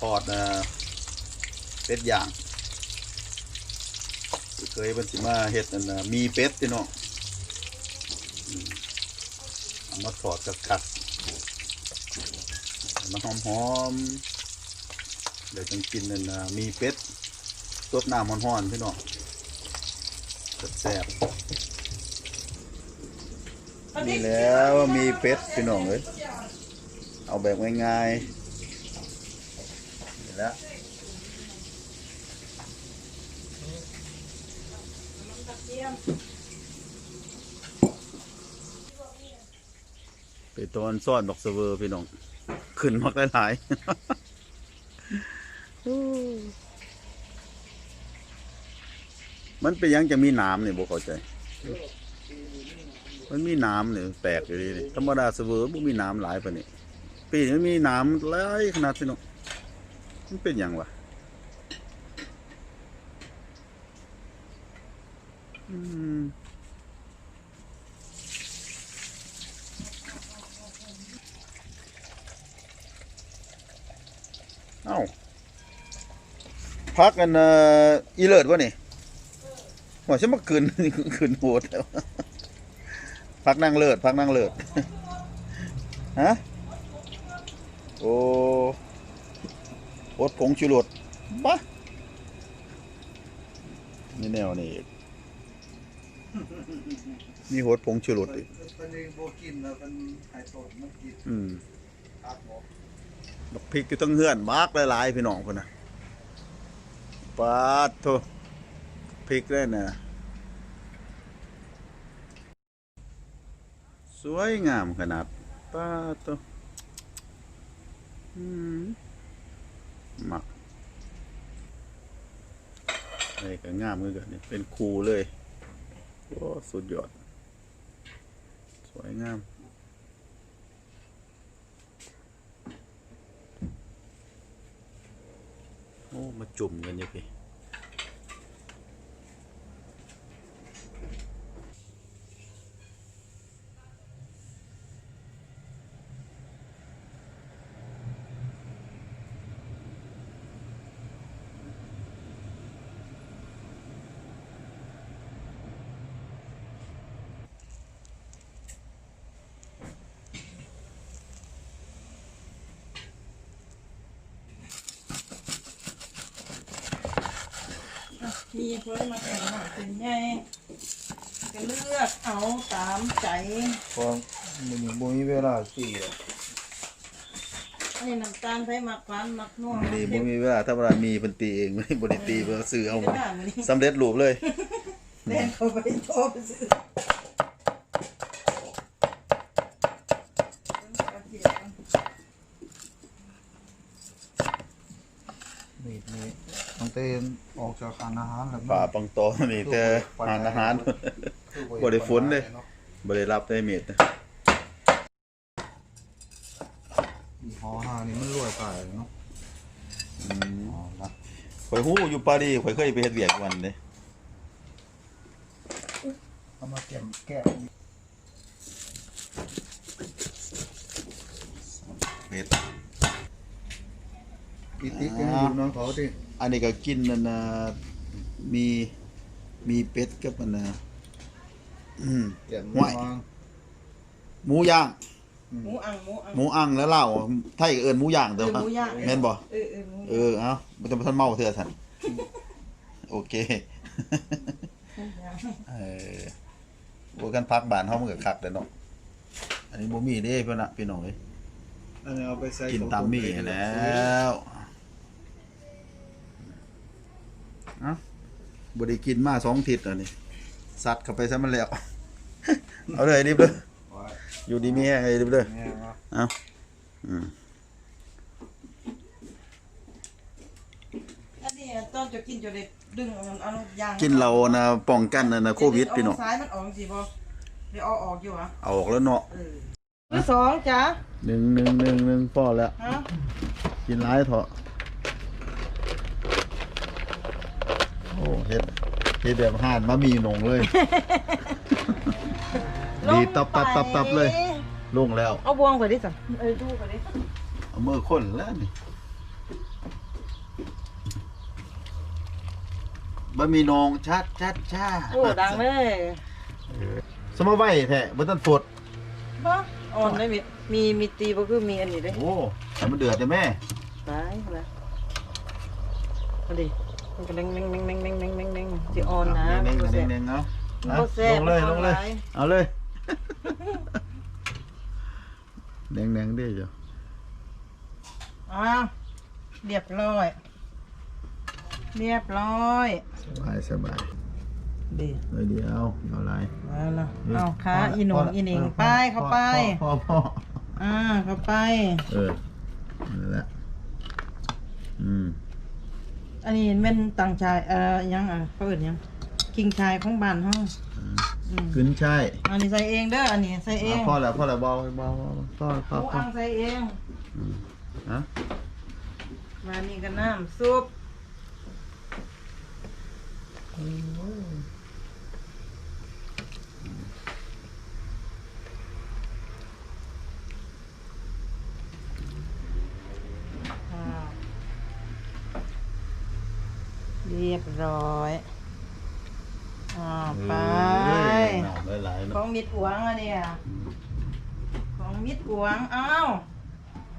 ทอดนะเป็ดย่าง เคยเป็นสิมาเฮ็ดนั่นนะมีเป็ดพี่น้องเอามาทอดกับกัดมันหอมหอมเดี๋ยวจังกินนั่นนะมีเป็ดสดน้ำร้อนๆพี่น้องแซ่บๆนี่แล้วมีเป็ดพี่น้องเอ้ยเอาแบบง่ายๆ แล้วไปตอนซ่อนดอกเสเวอร์พี่น้อง ขึ้นมักหลายๆมันเป็นยังจะมีน้ำเนี่ยบ่เข้าใจ มันมีน้ำเนี่ยแปลกอยู่ดีธรรมดาเสเวอร์บ่มีน้ำหลายปานนี้ปีนี้มีน้ำหลายขนาดพี่น้อง มันเป็นยังวะอืมเอ้าพักกันอีเลิศวะนี่หัวฉันมาคืนคืนโหดแล้วพักนั่งเลิศพักนั่งเลิศฮะ โอ้โอ ดผงชูรสบ้านี่แนวนี่อีกมีโหดผงชูรสอีกเป็นโบกินแล้วเป็นไข่ต้มมันกินอืมครับหมอบักพริกอยู่ตั้งเฮือนมากหลายๆพี่น้องคนน่ะปาดโทพริกได้น่ะสวยงามขนาดปาดโทอืม มักอะไรก็งามเมือกันนี่เป็นคูเลย โอ้สุดยอด สวยงามโอ้มาจุ่มกันอยู่พี่ มีเพื่อมาแข่งหน่อยเป็นไงก็เลือกเอาตามใจพอมันยังบ่มีเวลาสี่หรอกไอ้น้ำตาลไทยมักหวานมักนัวดีบ่มีเวลาถ้าเวลามีเป็นตีเองไม่บริตีเพื่อซื้อเอาเป็นหน้ามันนี่สำเร็จรูปเลยเล่นเข้าไปโทรไปซื้อ มีดนี่ตั้งแต่ ออกจากร้านอาหารแล้วป่าปังตอนี่แต่หานอาหารบ่ได้ฝนเลยบริรับได้เม็ดนะยี่ห้อหานี่มันรวยไปเนาะอืมอ๋อละข่อยฮู้อยู่ปารีสข่อยเคยไปเฮ็ดเวียกวันเด้เอามาเก็บแก้วเม็ด อีติ๊กยังอยู่น้องเขาดิอันนี้ก็กินนั่นน่ะมีมีเป็ดกับมันน่ะอืมเก็บห่วยวางหมูย่างหมูอังหมูอังหมูอังแล้วเหล้าไทยก็เอิ้นหมูย่างเอเด้ออหมูย่างแม่นบ่เออเออหมูเออเอามันจะมาทันเมาเถื่อทันโอเคย่างเออโอ้กันพักบ้านเฮามันก็คักเด้อเนาะอันนี้บ่มีเด้เพิ่นน่ะพี่น้องเอ้ยอันนี้เอาไปใส่กินตามมีให้แล้ว เอ้าบ่ได้กินมาสองอาทิศแล้วนี่สัตว์เข้าไปซะมันแล้ว เอาเลยดิบเด้อไว้อยู่ดีมีแฮงเลยดิบเด้อแม่ว่าเอาอืมอันนี้ตอนจะกินจะได้ดึงมันเอายางกินเรานะป้องกันนะนะโควิดพี่น้องเอาซ้ายมันออกสิบ่เดี๋ยวเอาออกอยู่อะเอาออกแล้วเนาะเออสองจ้ะหนึ่งหนึ่งหนึ่งหนึ่งพอแล้วฮะกินร้ายเถอะ อ้เฮ็ดเฮ็ดแบบห่านมะมีหนงเลย ดีตับตับตับตับเลยลงแล้ว เอาบวงไปดิสันเออดูไปดิเอามือค้นแล้วนี่บะมีนองชัดชัดชาโอ้ดังเลยสมวัยแท้บ่ตันสดบ่อ่อนได้มีมีมีตีบ่คือมีอันนี้เด้โอ้แต่มันเดือดแต่แม่ตายนะมาดิ มันก็แดงแดงแดงแดงแดงแดงแดงแดงสิอ่อนนะเน่งเน่งเอามันาบ่แซ่ลงเลยลเอางเลยหลายเอาเลยแดงๆเด้จ้ะอ้าวเรียบร้อย เรียบร้อยสบายสบายดีเลยเดียวเอาอะไรมาล้วเอาขาอีหนุ่มอีหนิงไปเข้าไปพ่อพ่ออ่าเข้าไป เออนั่นแหละอืม อันนี้เป็นต่างชายเอ่อยังอะเขาเอิ้นหยังคิงชายของบ้านเฮาอืมขึ้นใช่อันนี้ใส่เองเด้ออันนี้ใส่เองพ่อแล้วพ่อแล้วเบาเบาเบาพ่อพ่อหมูพ่ออังใส่เองฮะมานี่ก็น้ำซุปอ่าเรี ยบร้อยอ่าไปหลายๆขเนาะองมิดหวงอะเนี่ยของมิดหวงเอา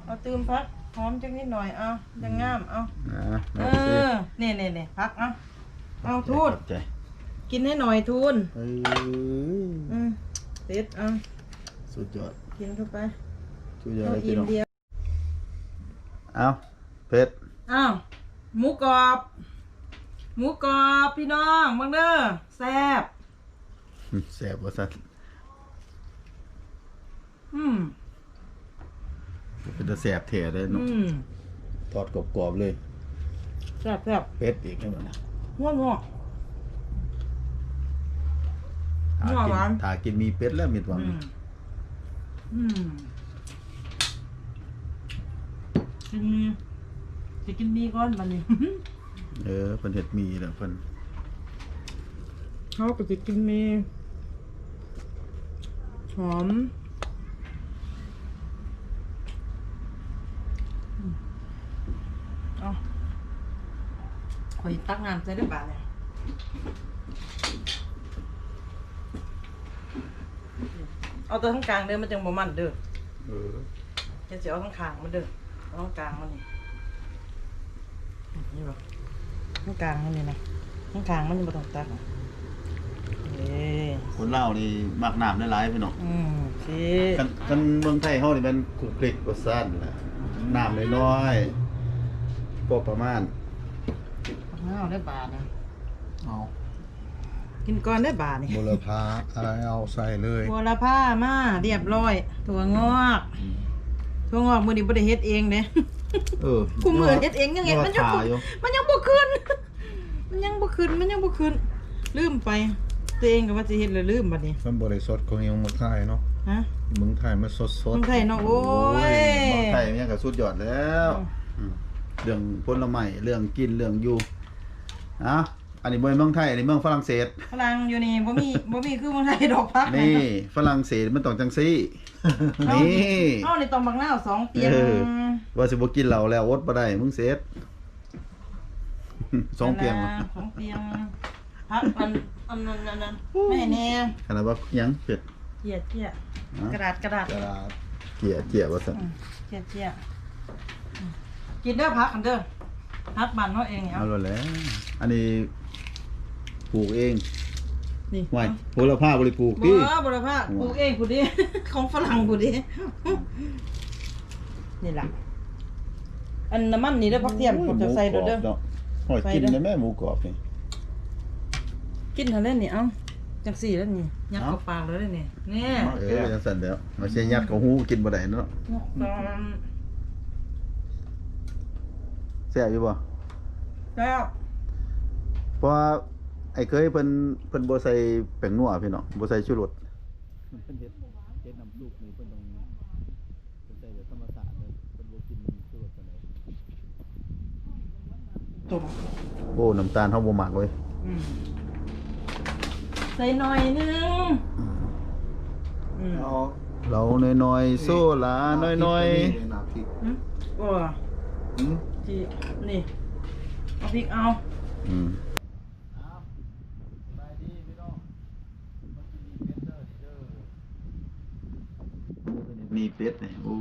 เอาตืมพักหอมจังนิดหน่อยเอาจังงามเอาอะเออาสิอเนี่ยเนี่ยเนี่ยพักเอาเอาทูดใจกินให้หน่อยทูนเอ้ยอืมเด็ดเอาสุดยอดกินเข้าไปสุดยอดเอาเลยอิ่มน้องเดียวเอาเผ็ดอ้าวหมูกรอบ หมูกรอบพี่น้องบังเด้อแซ่บอืมแซ่บว่าสัตว์อืมเป็นตะแซ่บเถอะเลยเนาะอืมทอดกรอบๆเลย แซ่บแซ่บเผ็ดอีกแล้วนะง่วงง่วงถ้านัวกิหวาน ถ้ากินมีเป็ดแล้วมีหวัง อืมอืมกินมีจะกินมีก่อนบันนี้ เออเพิ่นเฮ็ดมีแล้วเพิ่นเขาก็จะกินมีหอมอืมเอาขอยตักน้ำใส่ได้ป่ะเนี่ยเอาตัวข้างกลางเด้อมันจังบ่มันเด้อเออจะเสียเอาข้างขางมันเด้อเอาข้างกลางมันนี่นี่บ่ ข้างกลางมันนี่นะข้างขางมันนี่บ่ต้องตักอะเอ้ยคนลาวนี่มักน้ำหลายๆพี่น้องอืมสิคันคันเมืองไทยเฮานี่มันคลุกคลิกกว่าซั่นแหละน้ำน้อยๆพอประมาณเอาได้บาทนะเอากินก่อนได้บาทนี่บุรพาอะไรเอาใส่เลยบัวละผ้ามาเรียบร้อย ถั่วงอก ถั่วงอกมื้อนี้บ่ได้เฮ็ดเองเด้ เออคู่มือเฮ็ดเองยังเฮ็ดมันยังขาบ่อยู่มันยังบ่ขึ้น มันยังบ่ขึ้น มันยังบ่ขึ้น ลืมไป ตัวเองก็ว่าสิเฮ็ดแล้วลืมบัดนี้มันบริสดของยังเมืองไทยเนาะฮะเมืองไทยมันสดสเมืดองไทยเนาะโอ้ยเมืองไทยมันยังก็สุดยอดแล้วอืมเรื่องผลไม้เรื่องกินเรื่องอยู่อะอันนี้บ่แม่นเมืองไทยอันนี้เมืองฝรั่งเศสฝรั่งอยู่นี่บ่มีบ่มีคือเมืองไทยดอกพักนี่ฝรั่งเศสมันต้องจังซี่เฮานี่เฮานี่ต้องบักนาวสองเตียงเออ ว่าสิบ่กินเหล้าแล้วอดบ่ได้มึงเสร็จสองเตียงวะสองเตียงพักอันอันนั้นอันนั้นแม่แน่ขนาดว่าหยังเผ็ดเจียเจียอ๋อกระดาษกระดาษกระดาษเกียเกียว่าซั่นอืมเจียเจียอืมกินเด้อพักกันเด้อพักบ้านเฮาเองนี่เอาเอาแล้วแหละอันนี้ปลูกเองนี่ไว้โหระพาบ่ได้ปลูกบ่ติบ่ได้พักปลูกเองผู้เดีของฝรั่งผู้เดีนี่ล่ะ อันน้ำมันนี่เด้อพักเทียมผมจะใส่เด้อเด้อหอยกินได้แม่หมูกรอบนี่ กินเท่านั้นนี่เอ้าจังสี่แล้วนี่ยัดเอ้าเข้าปากแล้วนี่นี่เออจังซั่นแล้วมาใช่ยัดเข้าหูกินบ่ได้เนาะตอนแซ่บอยู่บ่แล้วเพราะว่าไอ้เคยเพิ่นเพิ่นบ่ใส่แป้งนัวพี่น้องบ่ใส่ชูรสเพิ่นเฮ็ดเฮ็ดน้ำซุปนี่เพิ่นต้อง ตัวโอ้น้ำตาลเท่าบหมากเว้ยอืมใส่หน่อยนึงเอาเราน้อยๆโซลาน้อยๆน้ำอืโอ้อืมจีนี่เอาพริกเอาอืมมีเป็ดเนี่ยโอ้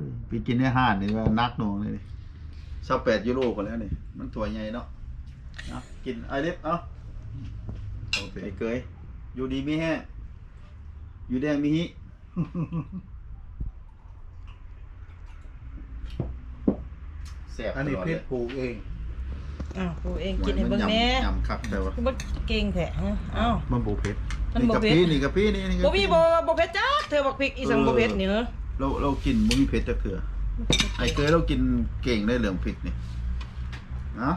ยไปกินได้ห้านี่ว่านักหน่วงเลย นี่ชาวแปดยูโรกันแล้วนี่ มันตัวใหญ่เนาะเอากินไอเล็บเอาโอเคไอ้เกยอยู่ดีมีแห้งอยู่แดงมีฮิแซ่บอันนี้ตลดเพลยชรปลูกเองอ้าวกูเองกินให้เบิ่งแหน่ยำคักแต่ว่ากูบ่เก่งแท้ฮะเอ้ามันปลูกเพชรมันนี่บ่กะเผ็ปิดนี่กะปินี่นี่บ่มีบ่บ่เผ็ดจ้าเธอบักพริกอีสังบ่เผ็ดนี่เหรอเราเรากินบ่มีเผ็ดจักเถื่อ ไอ้เกยเรากินเก่งได้เหลืองพริกนี่เนาะ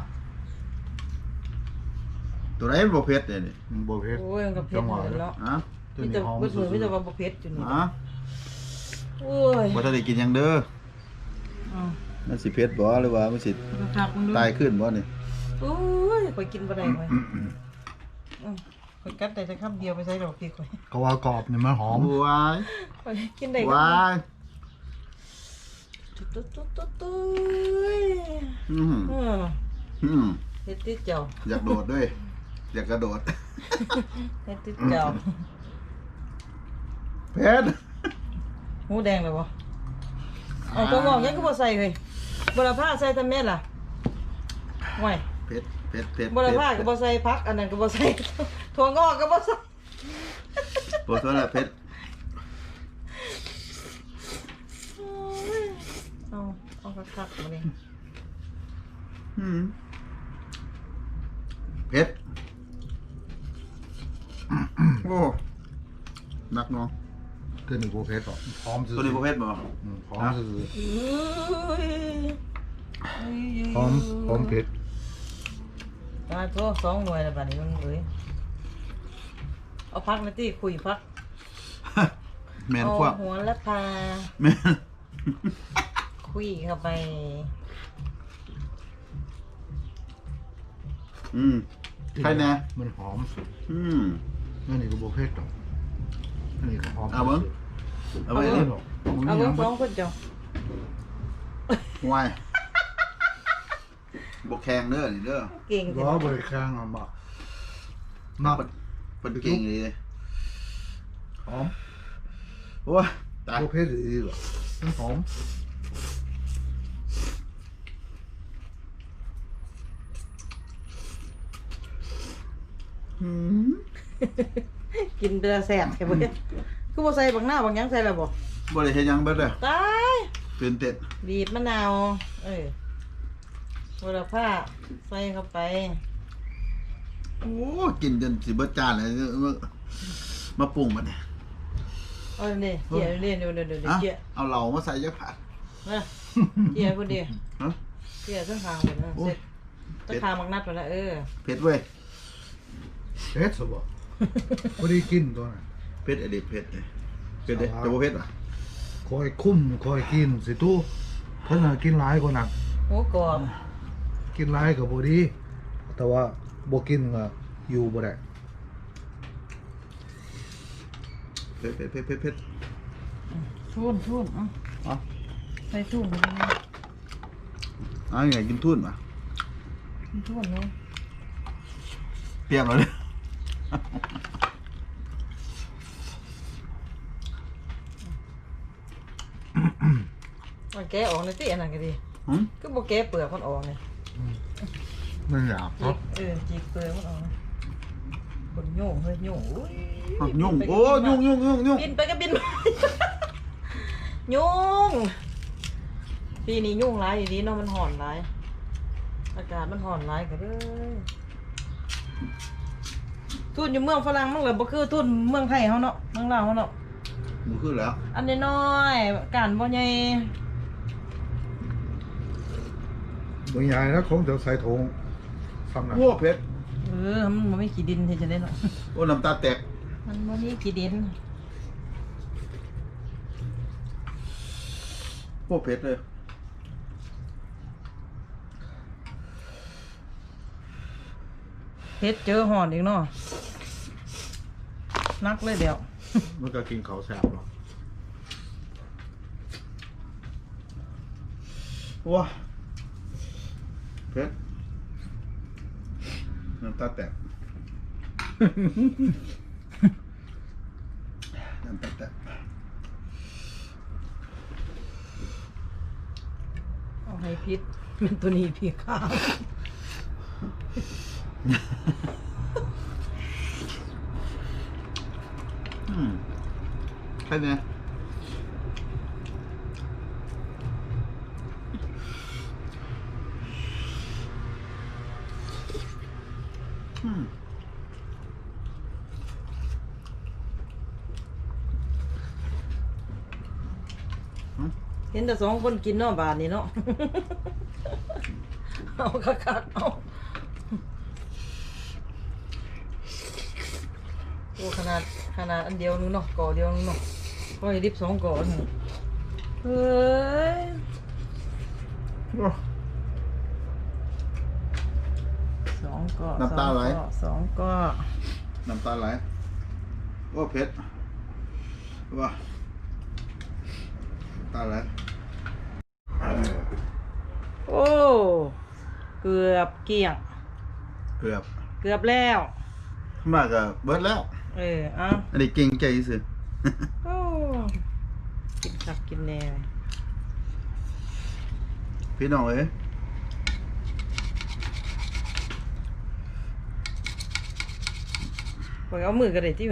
ตัวไหนมันบ่เผ็ดเนี่ยนี่มันปลูกเพชรโอ้ยมันก็เผ็ดเหมือนเนาะอะตัวมีนี้แต่หอมเบิดสุมือมีแต่ดว่าบ่เผ็ดอยู่นี่อะโอ้ยบ่ทันได้กินหยังเด้ออ้าวมันสิเผ็ดบ่หรือว่ามันสิคักๆมึงดูตายขึ้นบ่นี่โอ้ยข่อยกินบ่ได้เว้ยอือข่อยกัดได้แต่คำเดียวไปใส่ดอกพริกข่อยๆก็ว่ากรอบเนี่ยมันหอมวายข่อยกินได้วาย ตุ๊ดตุ๊ดตุ๊ดตุ๊ดตุ๊ยอืมอืออืมเฮ็ดติดเจ้าอยากโดดด้วย อยากกระโดด เฮ็ดติดเจ้าเผ็ดหูแดงเลยบ่เอาตัวงอกยังก็บ่ใส่เฮ้ยบ่ละผ้าใส่ทำแม่ล่ะไว้เผ็ดเผ็ดเผ็ดบ่ละผ้าก็บ่ใส่ผักอันนั้นก็บ่ใส่ถั่วงอกก็บ่ใส่บ่ตัวละเผ็ดอาเอา คักๆมานี่อืมเผ็ดโอ้หนักเนาะตัวนี้ปลูกเพชรหรอกหอมสุดตัวนี้บ่เผ็ดบ่อืมหอมสุดอุ้ยๆหอมหอมเพชรตายตัวสองหน่วยแล้วบัดนี้มันเอ้ยเอาพักนะติคุยพักแม่นเอาควักหัวละพา แม่น คุยเข้าไป อืมใครแน่มันหอมอืมอันนี้ก็ปลูกเพชรหรอกอันนี้ก็หอมเอาเบิ่งเอาไว้เอาเลยหรอกเอาเบิ่งสองคนเจ้าวายบ่แข็งเด้อนี่เด้อเก่งล้อบริข้างอะบ่นับเพิ่นเก่งดีเลยหอมโอ้ยตายปลูกเพชรดีหรอมันหอม อืมกินเดือแสบแค่เบิ่งคือบ่ใส่บักหน้าบักหยังใส่แล้วบ่บ่ได้เฮ็ดหยังเบิดเลยตายตื่นเต้นบีบมะนาว เออบัวละผ้าใส่เข้าไปโอ้กินจนสิเบิดจานเลยมาปรุงบัดนี้เอาเนี่ยเกี่ยเรียนเดี๋ยวเดี๋ยวเดี๋ยวเอ้าเกี่ยเอาเหล่ามาใส่จักผัดนะเกี่ยคนเดียวฮะเกี่ยเส้นทางหมดนะโอ้เสร็จต้นทางมักนัดไปแล้วเออเผ็ดเว้ย เพชรสบ่พอดีกินตัวนั้นเผ็ดอะดิเผ็ดเลยเผ็ดเด้เอาจะบ่เผ็ดอะคอยคุ้มคอยกินสิตู้เพิ่นน่ะกินหลายกว่านักหมูกรอบกินหลายก็บ่ดี แต่ว่าบ่กินก็อยู่บ่ได้เผ็ดเผ็ดเผ็ดเผ็ดเผ็ดทุ่นทุ่นเอะเอ๋อใส่ทุ่นไปเลยเอาไงกินทุ่นป่ะทุ่นเนาะเตรียมแล้วเด้อ มันแกะออกในที่อันนั้นก็ดีหึคือบ่แกะเปลือกมันออกเนี่ยมันหยาบจีเนาะกเออจีกเปลือกมันออกนะคนโย่งเฮ้ยโย่งอุ้ยอ้าวยุ่งโอ้ยุ่งยุ่งยุ่งยุ่งบินไปก็บินไปยุ่งปีนี้ยุ่งร้ายอยู่ดีเนาะมันห่อนร้าย อากาศมันห่อนร้ายก็เลย ทุนอยู่เมืองฝรั่งมันเลยบ่คือทุนเมืองไทยเฮาเนาะเมืองลาวเฮาเนาะหมูขึ้นแล้วอันน้อยๆการบ่ใหญ่บ่ใหญ่นะของเดี๋ยวใส่ถุงซ้ำนะโอ้เผ็ดเออมันบ่มีขี้ดินเฮ็ดจังได๋เนาะโอ้น้ำตาแตกมันบ่มีขี้ดินโอ้เผ็ดเลย เฮ็ดเจอห่อนอีกเนาะนักเลยเดี๋ยว มันก็กินเขาแสบหรอว้าเพชรน้ำตาแตก น้ำตาแตกเอาให้พิษเป็นตัวนี้พี่ข้าว แค่เนี้ยอืมเห็นแต่สองคนกินเนาะบาทนี่เนาะ เอาคักๆเอา โอ้ขนาดขนาดอันเดียวนึงเนาะก่อเดียวนึงเนาะก็ให้ดิบสองก่อหนึ่งเฮ้ยสองก่อน้ำตาไหล สองก่อสองก่อน้ำตาไหลว่าเผ็ดว่าน้ำตาไหลโอ้เกือบเกลี่ยงเกือบ เกือบแล้ว มากกับเบิดแล้ว เออเอะอันนี้เก่งใจสิโอ้กินสักกินแน่พี่น้องเอ้ยบอกเอามือกันเลยที่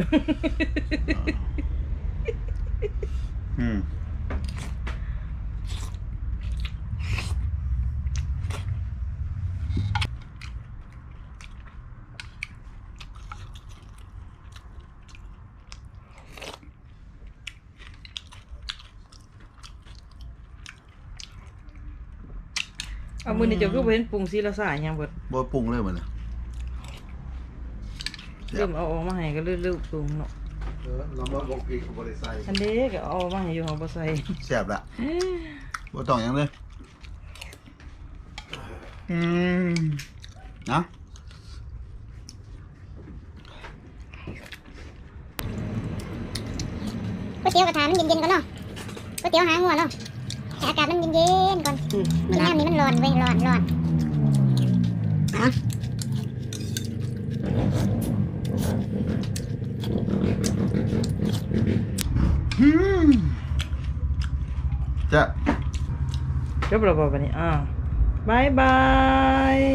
อืม เอามือนี่เจ้าคือบ่เห็นปรุงซีละสายยังเบิดบ่ปรุงเลยเหมือนน่ะเริ่มเอาออกมาให้ก็เรื่อยๆปรุงเนาะเออเรามาบอกอีกบริษัทอันเด็กก็เอามาให้อยู่เอาบ่ใส่แซ่บละบ่ต้องหยังเลยอืมนะก๋วยเตี๋ยวกระถามันเย็นๆก่อนเนาะก๋วยเตี๋ยวหางหัวเนาะให้ อากาศมันเย็นๆก่อนนี่น้ำนี่มันร้อนเว้ยร้อนร้อนเอะอืมจะจบแล้วบ่บัดนี้อ้าวบายบาย